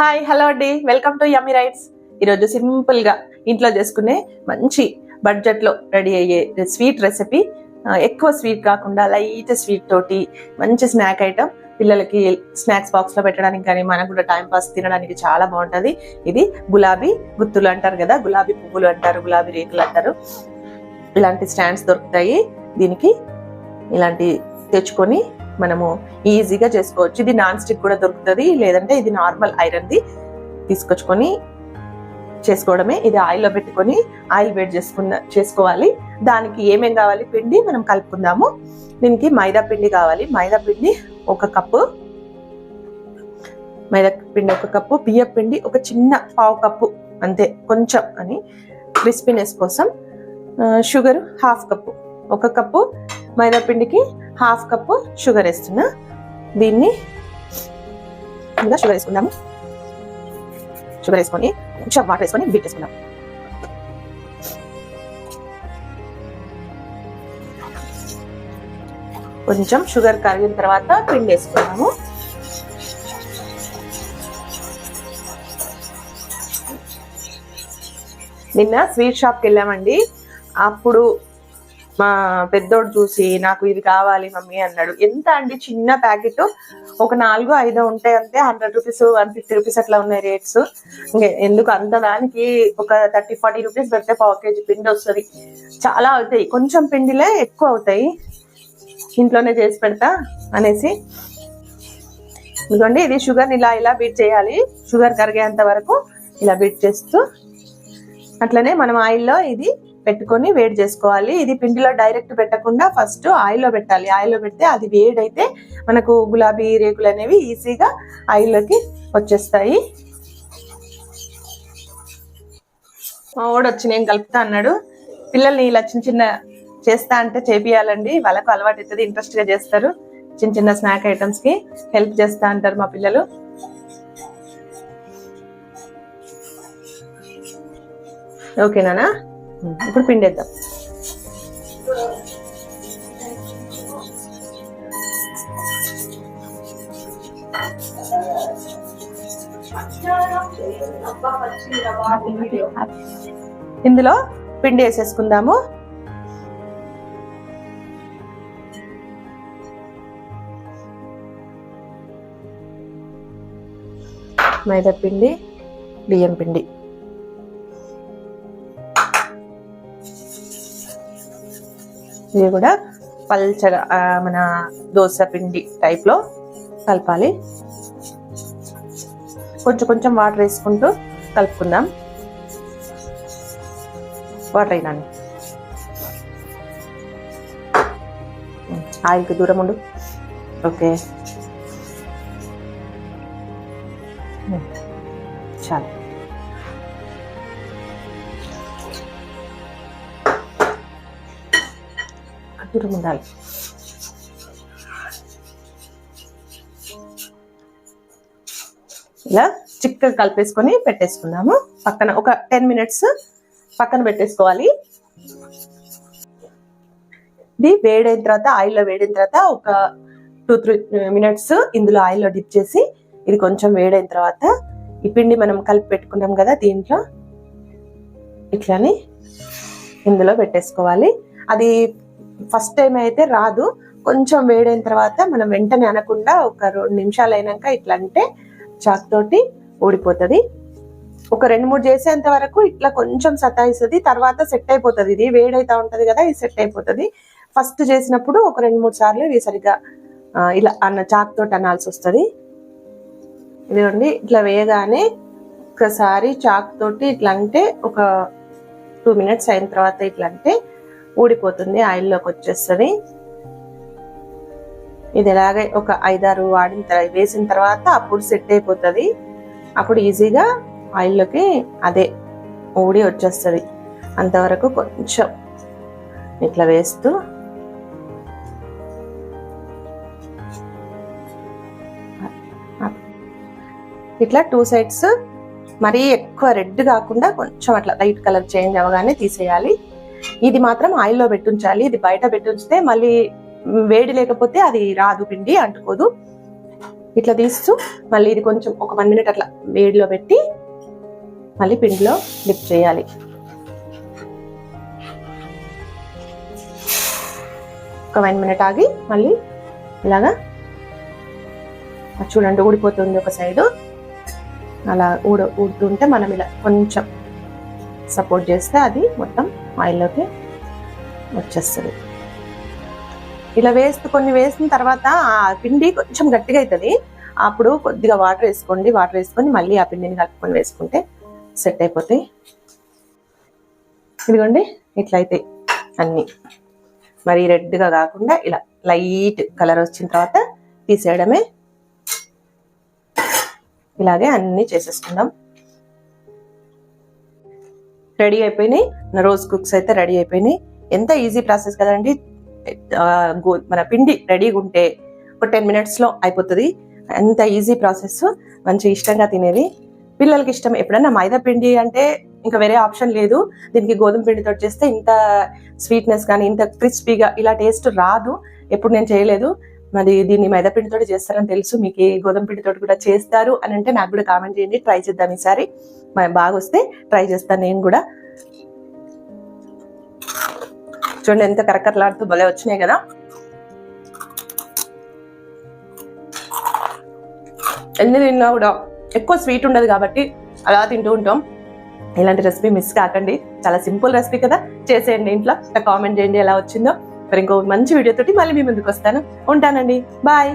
Hi hello అండి. Welcome to yummy rights ఈరోజు సింపుల్గా ఇంట్లో సింపుల్గా ఇంట్లో చేసుకునే మంచి బడ్జెట్లో రెడీ అయ్యే స్వీట్ రెసిపీ ఎక్కువ స్వీట్ కాకుండా లైట్ స్వీట్ తోటి మంచి స్నాక్ ఐటమ్ పిల్లలకి స్నాక్స్ బాక్స్లో పెట్టడానికి కానీ మనకు కూడా టైం పాస్ తినడానికి చాలా బాగుంటది. ఇది గులాబీ గుత్తులు అంటారు కదా గులాబీ పువ్వులు అంటారు గులాబీ రేకులు అంటారు. ఇలాంటి స్టాండ్స్ దొరుకుతాయి. దీనికి ఇలాంటి తెచ్చుకొని మనము ఈజీగా చేసుకోవచ్చు. ఇది నాన్ స్టిక్ కూడా దొరుకుతుంది లేదంటే ఇది నార్మల్ ఐరన్ది తీసుకొచ్చుకొని చేసుకోవడమే. ఇది ఆయిల్లో పెట్టుకొని ఆయిల్ వేడి చేసుకున్న చేసుకోవాలి. దానికి ఏమేం కావాలి? పిండి మనం కలుపుకుందాము. దీనికి మైదా పిండి కావాలి. మైదా పిండి ఒక కప్పు. మైదా పిండి ఒక కప్పు. బియ్య పిండి ఒక చిన్న పావు కప్పు. అంతే కొంచెం అని క్రిస్పీనెస్ కోసం. Sugar half cup. ఒక కప్పు మైదా పిండికి హాఫ్ కప్పు షుగర్ వేస్తున్నా. దీన్ని ఇంకా షుగర్ వేసుకుందాము. షుగర్ వేసుకొని కొంచెం వాటర్ వేసుకొని బీట్ వేసుకుందాం. కొంచెం షుగర్ కరిగిన తర్వాత పిండి వేసుకున్నాము నిన్న స్వీట్ షాప్కి వెళ్ళామండి. అప్పుడు మా పెద్దోడు చూసి నాకు ఇది కావాలి మమ్మీ అన్నాడు. ఎంత అండి? చిన్న ప్యాకెట్? ఒక నాలుగు ఐదు ఉంటాయి అంతే. Hundred rupees one fifty rupees అట్లా ఉన్నాయి రేట్స్. ఎందుకు అంత దానికి ఒక థర్టీ ఫార్టీ రూపీస్ పెడితే పావు కేజీ పిండి వస్తుంది. చాలా అవుతాయి. కొంచెం పిండిలే ఎక్కువ అవుతాయి. ఇంట్లోనే చేసి పెడతా అనేసి. ఇదిగోండి ఇది షుగర్ని ఇలా ఇలా బీట్ చేయాలి. షుగర్ కరిగేంత వరకు ఇలా బీట్ చేస్తూ. అట్లనే మనం ఆయిల్లో ఇది పెట్టుకొని వేడి చేసుకోవాలి. ఇది పిండిలో డైరెక్ట్ పెట్టకుండా ఫస్ట్ ఆయిల్లో పెట్టాలి. ఆయిల్లో పెడితే అది వేడైతే మనకు గులాబీ రేకులు అనేవి ఈజీగా ఆయిల్లోకి వచ్చేస్తాయి. మా ఓడొచ్చి వచ్చి నేను కలుపుతా అన్నాడు. పిల్లల్ని ఇలా చిన్న చిన్న చేస్తా అంటే చేపియాలండి. వాళ్ళకు అలవాటు అవుతుంది ఇంట్రెస్ట్గా చేస్తారు. చిన్న చిన్న స్నాక్ ఐటమ్స్కి హెల్ప్ చేస్తా అంటారు మా పిల్లలు. ఓకేనా? ఇప్పుడు పిండేద్దాం. ఇందులో పిండి వేసేసుకుందాము. మైదా పిండి బియ్యం పిండి. ఇవి కూడా పల్చగా మన దోశ పిండి టైప్లో కలపాలి. కొంచెం కొంచెం వాటర్ వేసుకుంటూ కలుపుకుందాం. వాటర్ అయినాను ఆయిల్కి దూరం ఉండు. ఓకే. చాలు. దూరం ఉండాలి. ఇలా చిక్కగా కలిపేసుకొని పెట్టేసుకుందాము. పక్కన ఒక టెన్ మినిట్స్ పక్కన పెట్టేసుకోవాలి. ఇది వేడైన తర్వాత ఆయిల్లో వేడిన తర్వాత ఒక టూ త్రీ మినిట్స్ ఇందులో ఆయిల్లో డిప్ చేసి ఇది కొంచెం వేడైన తర్వాత ఈ పిండి మనం కలిపి పెట్టుకున్నాం కదా దీంట్లో ఇట్లాని ఇందులో పెట్టేసుకోవాలి. అది ఫస్ట్ టైం అయితే రాదు. కొంచెం వేడైన తర్వాత మనం వెంటనే అనకుండా ఒక రెండు నిమిషాలు అయినాక ఇట్లా అంటే చాక్ తోటి ఊడిపోతుంది. ఒక రెండు మూడు చేసేంత వరకు ఇట్లా కొంచెం సతాయిస్తుంది. తర్వాత సెట్ అయిపోతుంది. ఇది వేడైతా ఉంటుంది కదా ఇది సెట్ అయిపోతుంది. ఫస్ట్ చేసినప్పుడు ఒక రెండు మూడు సార్లు ఇవి సరిగ్గా ఇలా అన్న చాక్ తోటి అనాల్సి వస్తుంది. ఇదిగోండి ఇట్లా వేయగానే ఒకసారి చాక్ తోటి ఇట్లా అంటే ఒక టూ మినిట్స్ అయిన తర్వాత ఇట్లా అంటే ఊడిపోతుంది ఆయిల్లోకి వచ్చేస్తుంది. ఇది ఎలాగే ఒక ఐదారు వాడిన తర్వాత వేసిన తర్వాత అప్పుడు సెట్ అయిపోతుంది. అప్పుడు ఈజీగా ఆయిల్లోకి అదే ఊడి వచ్చేస్తుంది. అంతవరకు కొంచెం ఇట్లా వేస్తూ ఇట్లా టూ సైడ్స్ మరీ ఎక్కువ రెడ్ కాకుండా కొంచెం అట్లా లైట్ కలర్ చేంజ్ అవ్వగానే తీసేయాలి. ఇది మాత్రం ఆయిల్లో పెట్టుంచాలి ఇది బయట పెట్టుంచితే మళ్ళీ వేడి లేకపోతే అది రాదు పిండి అంటుకోదు. ఇట్లా తీస్తూ మళ్ళీ ఇది కొంచెం ఒక వన్ మినిట్ అట్లా వేడిలో పెట్టి మళ్ళీ పిండిలో డిప్ చేయాలి. ఒక వన్ మినిట్ ఆగి మళ్ళీ ఇలాగా చూడండి ఊడిపోతుంది ఒక సైడు. అలా ఊడ ఊడుతుంటే మనం ఇలా కొంచెం సపోర్ట్ చేస్తే అది మొత్తం ఆయిల్లోకి వచ్చేస్తుంది. ఇలా వేస్తూ కొన్ని వేసిన తర్వాత ఆ పిండి కొంచెం గట్టిగా అవుతుంది అప్పుడు కొద్దిగా వాటర్ వేసుకోండి వాటర్ వేసుకొని మళ్ళీ ఆ పిండిని కలుపుకొని వేసుకుంటే సెట్ అయిపోతాయి ఇదిగోండి ఇట్లా అయితే అన్ని. మరి రెడ్గా కాకుండా ఇలా లైట్ కలర్ వచ్చిన తర్వాత తీసేయడమే. ఇలాగే అన్ని చేసేసుకుందాం. రెడీ అయిపోయినాయి. నా రోజ్ కుక్స్ అయితే రెడీ అయిపోయినాయి. ఎంత ఈజీ ప్రాసెస్ కదండి. గో- మన పిండి రెడీగా ఉంటే ఒక టెన్ మినిట్స్లో అయిపోతుంది. ఎంత ఈజీ ప్రాసెస్. మంచి ఇష్టంగా తినేది. పిల్లలకి ఇష్టం ఎప్పుడైనా మైదా పిండి అంటే ఇంకా వేరే ఆప్షన్ లేదు. దీనికి గోధుమ పిండితో చేస్తే ఇంత స్వీట్నెస్ కానీ ఇంత క్రిస్పీగా ఇలా టేస్ట్ రాదు. ఎప్పుడు నేను చేయలేదు. మరి దీన్ని మైదాపిండితో చేస్తారని తెలుసు. మీకు గోధుమ పిండితో కూడా చేస్తారు అని అంటే నాకు కూడా కామెంట్ చేయండి. ట్రై చేద్దాం ఈసారి. బాగా వస్తే ట్రై చేస్తాను నేను కూడా. చూడండి ఎంత కరకరలాడుతూ భలే వచ్చినాయి కదా. ఎన్ని తిన్నా కూడా ఎక్కువ స్వీట్ ఉండదు కాబట్టి అలా తింటూ ఉంటాం. ఇలాంటి రెసిపీ మిస్ కాకండి. చాలా సింపుల్ రెసిపీ కదా. చేసేయండి ఇంట్లో. కామెంట్ చేయండి ఎలా వచ్చిందో. మరి ఇంకో మంచి వీడియోతోటి మళ్ళీ మీ ముందుకు వస్తాను. ఉంటానండి. బాయ్